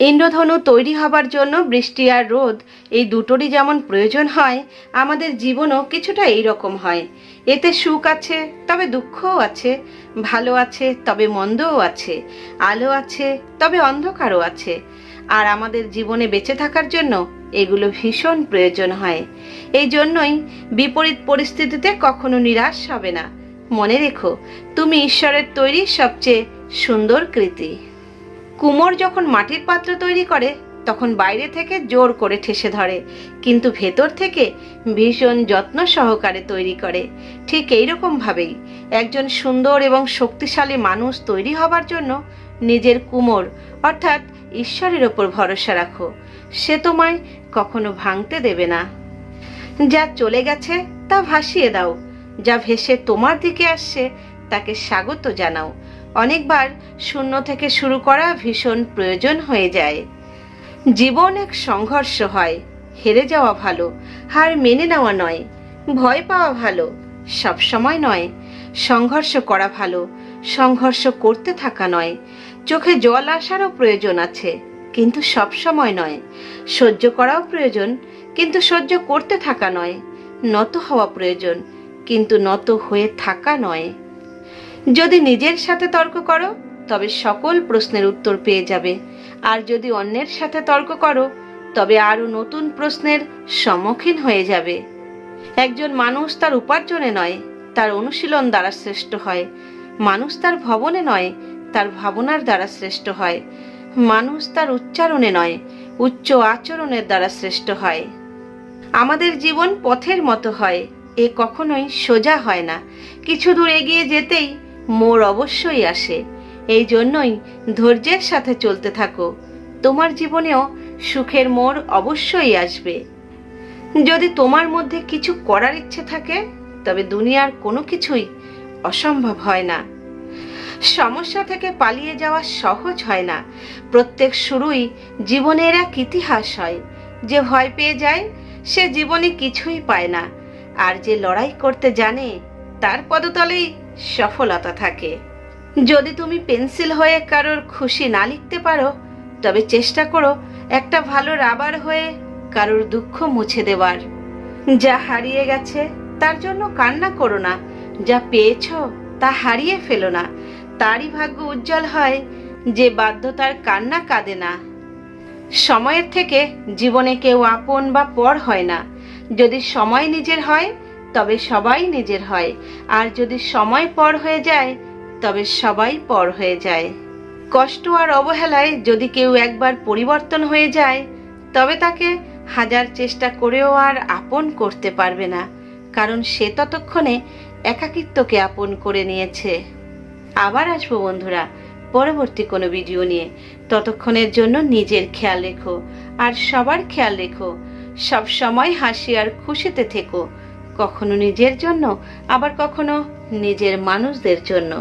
ইন্দ্রধনু তৈরি হবার জন্য বৃষ্টি আর রোদ, এই দুটোরই যেমন প্রয়োজন হয়, আমাদের জীবনও কিছুটা এই রকম হয়। এতে সুখ আছে, তবে দুঃখও আছে, ভালো আছে, তবে মন্দও আছে, আলো আছে, তবে অন্ধকারও আছে। আর আমাদের জীবনে বেঁচে থাকার জন্য এগুলো ভীষণ প্রয়োজন হয়। এই জন্যই বিপরীত পরিস্থিতিতে কখনো নিরাশ হবে না। মনে রেখো, তুমি ঈশ্বরের তৈরি সবচেয়ে সুন্দর কৃতি। কুমোর যখন মাটির পাত্র তৈরি করে, তখন বাইরে থেকে জোর করে ঠেসে ধরে। কিন্তু ভেতর থেকে ভীষণ যত্ন সহকারে তৈরি করে। ঠিক এইরকম ভাবেই একজন সুন্দর এবং শক্তিশালী মানুষ তৈরি হবার জন্য নিজের কুমোর, অর্থাৎ ঈশ্বরের ওপর ভরসা রাখো। সে তোমায় কখনো ভাঙতে দেবে না। যা চলে গেছে, তা ভাসিয়ে দাও। যা ভেসে তোমার দিকে আসছে, তাকে স্বাগত জানাও। অনেকবার শূন্য থেকে শুরু করা ভীষণ প্রয়োজন হয়ে যায়। জীবন এক সংঘর্ষ হয়, হেরে যাওয়া ভালো, হার মেনে নেওয়া নয়, ভয় পাওয়া ভালো সব সময় নয়, সংঘর্ষ করা ভালো, সংঘর্ষ করতে থাকা নয়, চোখে জল আসারও প্রয়োজন আছে, কিন্তু সব সময় নয়, সহ্য করাও প্রয়োজন, কিন্তু সহ্য করতে থাকা নয়, নত হওয়া প্রয়োজন, কিন্তু নত হয়ে থাকা নয়। যদি নিজের সাথে তর্ক করো, তবে সকল প্রশ্নের উত্তর পেয়ে যাবে। আর যদি অন্যের সাথে তর্ক করো, তবে আরও নতুন প্রশ্নের সম্মুখীন হয়ে যাবে। একজন মানুষ তার উপার্জনে নয়, তার অনুশীলন দ্বারা শ্রেষ্ঠ হয়। মানুষ তার ভবনে নয়, তার ভাবনার দ্বারা শ্রেষ্ঠ হয়। মানুষ তার উচ্চারণে নয়, উচ্চ আচরণের দ্বারা শ্রেষ্ঠ হয়। আমাদের জীবন পথের মতো হয়, এ কখনোই সোজা হয় না। কিছু দূর এগিয়ে যেতেই মোড় অবশ্যই আসে। এই জন্যই ধৈর্যের সাথে চলতে থাকো। তোমার জীবনেও সুখের মোর অবশ্যই আসবে। যদি তোমার মধ্যে কিছু করার ইচ্ছে থাকে, তবে দুনিয়ার কোনো কিছুই অসম্ভব হয় না। সমস্যা থেকে পালিয়ে যাওয়া সহজ হয় না। প্রত্যেক শুরুই জীবনের এক ইতিহাস হয়। যে ভয় পেয়ে যায়, সে জীবনে কিছুই পায় না। আর যে লড়াই করতে জানে, তার পদতলেই সফলতা থাকে। যদি তুমি পেন্সিল হয়ে কারোর খুশি না লিখতে পারো, তবে চেষ্টা করো একটা ভালো রাবার হয়ে কারোর দুঃখ মুছে দেওয়ার। যা হারিয়ে গেছে, তার জন্য কান্না করো না। যা পেয়েছ, তা হারিয়ে ফেলো না। তারই ভাগ্য উজ্জ্বল হয় যে বাধ্যতার কান্না কাঁদে না। সময়ের থেকে জীবনে কেউ আপন বা পর হয় না। যদি সময় নিজের হয় তবে সবাই নিজের হয়। আর যদি সময় পর হয়ে যায়, তবে সবাই পর হয়ে যায়। কষ্ট আর অবহেলায় যদি কেউ একবার পরিবর্তন হয়ে যায়, তবে তাকে হাজার চেষ্টা করেও আর আপন করতে পারবে না, কারণ সে ততক্ষণে একাকিত্বকে আপন করে নিয়েছে। আবার আসব বন্ধুরা, পরবর্তী কোনো ভিডিও নিয়ে। ততক্ষণের জন্য নিজের খেয়াল রেখো, আর সবার খেয়াল রেখো। সব সময় হাসি আর খুশিতে থেকো। কখনো নিজের জন্য আবার কখনো নিজের মানুষদের জন্য।